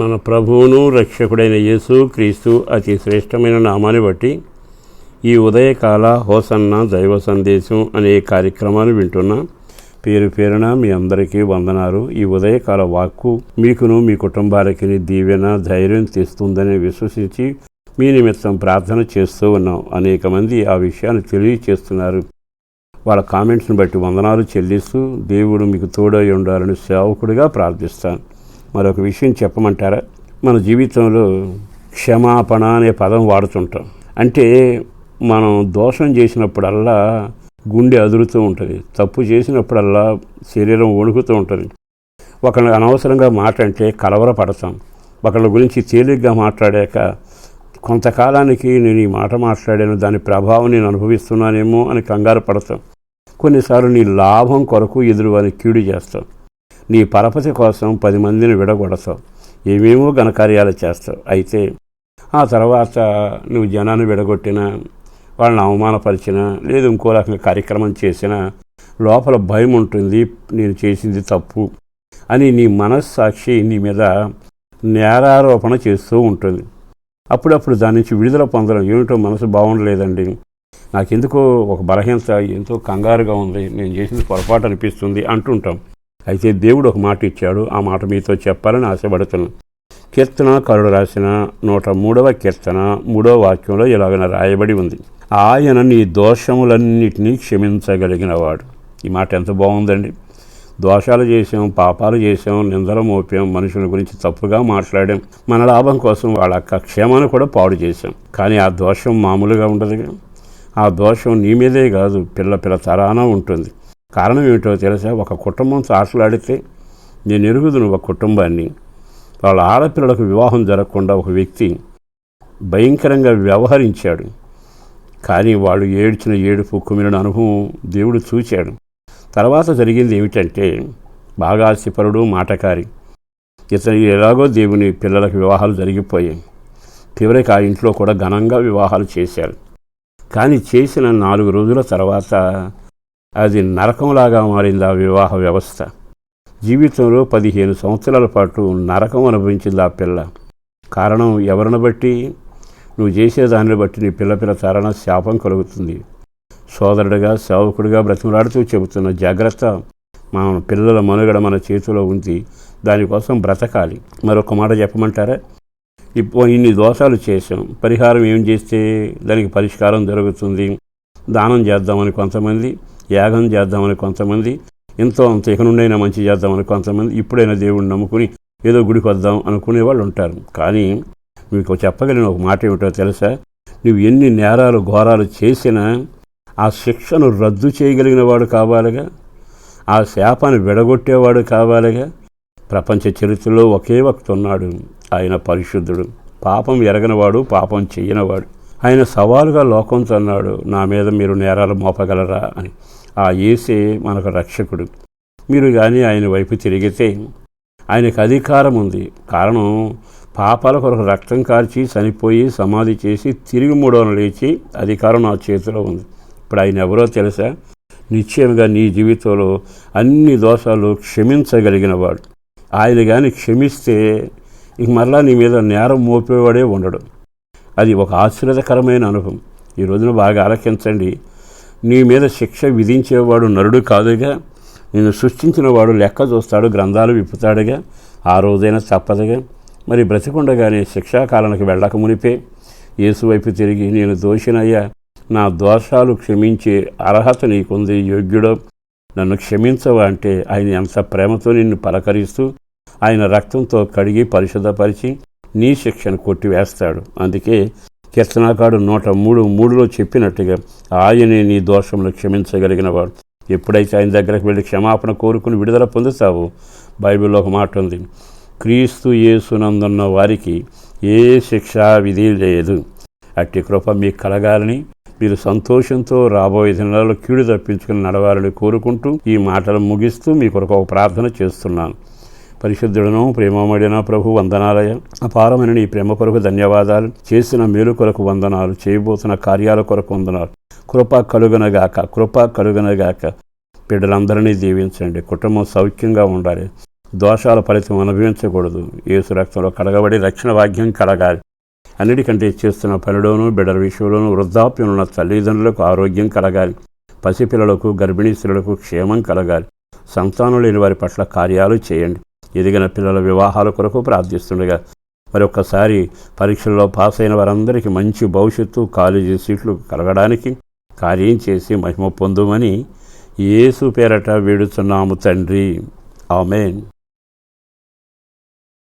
మన ప్రభువును రక్షకుడైన యేసు క్రీస్తు అతి శ్రేష్టమైన నామాన్ని బట్టి ఈ ఉదయకాల హోసన్న దైవ సందేశం అనే కార్యక్రమాన్ని వింటున్నా. పేరు పేరున మీ అందరికీ వందనాలు. ఈ ఉదయకాల వాక్కు మీకును మీ కుటుంబాలకి దీవెన ధైర్యం తెస్తుందని విశ్వసించి మీ నిమిత్తం ప్రార్థన చేస్తూ ఉన్నాం. అనేక మంది ఆ విషయాన్ని తెలియచేస్తున్నారు. వాళ్ళ కామెంట్స్ని బట్టి వందనాలు చెల్లిస్తూ దేవుడు మీకు తోడై ఉండాలని సేవకుడిగా ప్రార్థిస్తాను. మరొక విషయం చెప్పమంటారా? మన జీవితంలో క్షమాపణ అనే పదం వాడుతుంటాం. అంటే మనం దోషం చేసినప్పుడల్లా గుండె అదురుతూ ఉంటుంది. తప్పు చేసినప్పుడల్లా శరీరం వణుకుతూ ఉంటుంది. ఒకళ్ళ అనవసరంగా మాట అంటే కలవరపడతాం. ఒకళ్ళ గురించి తేలిగ్గా మాట్లాడాక కొంతకాలానికి నేను ఈ మాట మాట్లాడాను దాని ప్రభావం నేను అనుభవిస్తున్నానేమో అని కంగారు పడతాం. కొన్నిసార్లు నీ లాభం కొరకు ఎదురు వారిని కీడు చేస్తాం. నీ పరపతి కోసం పది మందిని విడగొడతావు. ఏమేమో ఘనకార్యాలు చేస్తావు. అయితే ఆ తర్వాత నువ్వు జనాన్ని విడగొట్టినా వాళ్ళని అవమానపరిచినా లేదు ఇంకో రకంగా కార్యక్రమం చేసినా లోపల భయం ఉంటుంది. నేను చేసింది తప్పు అని నీ మనస్సాక్షి నీ మీద నేరారోపణ చేస్తూ ఉంటుంది. అప్పుడప్పుడు దాని నుంచి విడుదల పొందడం ఏమిటో మనసు బాగుండలేదండి. నాకెందుకో ఒక బలహీనత ఎంతో కంగారుగా ఉంది. నేను చేసింది పొరపాటు అనిపిస్తుంది అంటుంటాం. అయితే దేవుడు ఒక మాట ఇచ్చాడు. ఆ మాట మీతో చెప్పాలని ఆశపడుతున్నాను కీర్తన కరుడు రాసిన నూట మూడవ కీర్తన మూడవ వాక్యంలో ఇలాగన రాయబడి ఉంది. ఆయన నీ దోషములన్నిటినీ క్షమించగలిగినవాడు. ఈ మాట ఎంత బాగుందండి. దోషాలు చేసాం పాపాలు చేసాం నిందలు మోపాం మనుషుల గురించి తప్పుగా మాట్లాడాం. మన లాభం కోసం వాళ్ళ యొక్క క్షేమాన్ని కూడా పాడు చేశాం. కానీ ఆ దోషం మామూలుగా ఉండదు ఆ దోషం నీ మీదే కాదు పిల్ల పిల్ల తరాన ఉంటుంది. కారణం ఏమిటో తెలుసా? ఒక కుటుంబం ఆటలాడితే నేను ఎరుగుదును ఒక కుటుంబాన్ని. వాళ్ళ ఆడపిల్లలకు వివాహం జరగకుండా ఒక వ్యక్తి భయంకరంగా వ్యవహరించాడు. కానీ వాళ్ళు ఏడ్చిన ఏడుపు కుమిలిన అనుభవం దేవుడు చూచాడు. తర్వాత జరిగింది ఏమిటంటే బాగా ఆశపరుడు మాటకారి. ఇతను ఎలాగో దేవుని పిల్లలకు వివాహాలు జరిగిపోయాయి. చివరికి ఆ ఇంట్లో కూడా ఘనంగా వివాహాలు చేశారు. కానీ చేసిన నాలుగు రోజుల తర్వాత అది నరకంలాగా మారింది ఆ వివాహ వ్యవస్థ? జీవితంలో పదిహేను సంవత్సరాల పాటు నరకం అనుభవించింది ఆ పిల్ల? కారణం ఎవరిని బట్టి? నువ్వు చేసేదాన్ని బట్టి నీ పిల్ల పిల్ల తరణ శాపం కలుగుతుంది. సోదరుడిగా సేవకుడిగా బ్రతిమలాడుతూ చెబుతున్న జాగ్రత్త మన పిల్లల మనుగడ మన చేతిలో ఉంది. దానికోసం బ్రతకాలి. మరొక మాట చెప్పమంటారా? ఇప్పుడు ఇన్ని దోషాలు చేసాం పరిహారం ఏం చేస్తే? దానికి పరిష్కారం జరుగుతుంది దానం చేద్దామని కొంతమంది యాగం చేద్దామని కొంతమంది ఎంతో అంత ఇకనుండైనా మంచి చేద్దామని కొంతమంది ఇప్పుడైనా దేవుడిని నమ్ముకుని ఏదో గుడికి వద్దాం అనుకునే వాళ్ళు ఉంటారు. కానీ మీకు చెప్పగలిగిన ఒక మాట ఏమిటో తెలుసా? నువ్వు ఎన్ని నేరాలు ఘోరాలు చేసినా ఆ శిక్షను రద్దు చేయగలిగిన వాడు కావాలిగా? ఆ శాపాన్ని విడగొట్టేవాడు కావాలిగా? ప్రపంచ చరిత్రలో ఒకే వక్త ఉన్నాడు. ఆయన పరిశుద్ధుడు. పాపం ఎరగనవాడు పాపం చేయనవాడు. ఆయన సవాలుగా లోకంతో అన్నాడు నా మీద మీరు నేరాలు మోపగలరా అని. ఆ ఏసే మనకు రక్షకుడు. మీరు కానీ ఆయన వైపు తిరిగితే ఆయనకు అధికారం ఉంది. కారణం పాపాల కొరకు రక్తం కార్చి చనిపోయి సమాధి చేసి తిరిగి మూడవన లేచి అధికారం నా చేతిలో ఉంది. ఇప్పుడు ఆయన ఎవరో తెలుసా? నిశ్చయంగా నీ జీవితంలో అన్ని దోషాలు క్షమించగలిగినవాడు ఆయన కానీ క్షమిస్తే ఇంక మరలా నీ మీద నేరం మోపేవాడే ఉండడు. అది ఒక ఆశ్చర్యకరమైన అనుభవం. ఈ రోజున బాగా ఆలకించండి. నీ మీద శిక్ష విధించేవాడు నరుడు కాదుగా. నిన్ను సృష్టించిన వాడు లెక్క చూస్తాడు గ్రంథాలు విప్పుతాడుగా. ఆ రోజైనా తప్పదుగా. మరి బ్రతికుండగానే శిక్షాకాలానికి వెళ్ళక మునిపే. యేసు వైపు తిరిగి నేను దోషినయ్యా. నా దోషాలు క్షమించే అర్హత నీకుంది యోగ్యుడో. నన్ను క్షమించవా అంటే ఆయన ఎంత ప్రేమతో నిన్ను పలకరిస్తూ ఆయన రక్తంతో కడిగి పరిశుద్ధపరిచి నీ శిక్షను కొట్టివేస్తాడు. అందుకే కీర్తనాకాడు నూట మూడు మూడులో చెప్పినట్టుగా ఆయనే నీ దోషములు క్షమించగలిగిన వాడు ఎప్పుడైతే ఆయన దగ్గరకు వెళ్ళి క్షమాపణ కోరుకుని విడుదల పొందుతావో బైబిల్లో ఒక మాట ఉంది. క్రీస్తు యేసునందున్న వారికి ఏ శిక్షా విధి లేదు. అట్టి కృప మీకు కలగాలని మీరు సంతోషంతో రాబోయే దినాలలో కీడు తప్పించుకుని నడవాలని కోరుకుంటూ ఈ మాటలు ముగిస్తూ మీ కొరకు ఒక ప్రార్థన చేస్తున్నాను. పరిశుద్ధుడను ప్రేమమడిన ప్రభు వందనాలయ. అపారమైన నీ ప్రేమ కొరకు ధన్యవాదాలు. చేసిన మేలు కొరకు వందనాలు. చేయబోతున్న కార్యాల కొరకు వందనాలు. కృప కలుగనగాక కృప కలుగనగాక బిడ్డలందరినీ దీవించండి. కుటుంబం సౌఖ్యంగా ఉండాలి. దోషాల ఫలితం అనుభవించకూడదు. ఏసు రక్తంలో కడగబడి రక్షణ భాగ్యం కలగాలి. అన్నిటికంటే చేస్తున్న పనిలోనూ బిడ్డల విషయంలోనూ వృద్ధాప్యం ఉన్న తల్లిదండ్రులకు ఆరోగ్యం కలగాలి. పసిపిల్లలకు గర్భిణీ స్త్రీలకు క్షేమం కలగాలి. సంతానం లేని వారి పట్ల కార్యాలు చేయండి. ఎదిగిన పిల్లల వివాహాల కొరకు ప్రార్థిస్తుండగా మరొకసారి పరీక్షల్లో పాస్ అయిన వారందరికీ మంచి భవిష్యత్తు కాలేజీ సీట్లు కలగడానికి కార్యం చేసి మహిమ పొందుమని యేసు పేరట వేడుతున్నాము తండ్రి. ఆమెన్.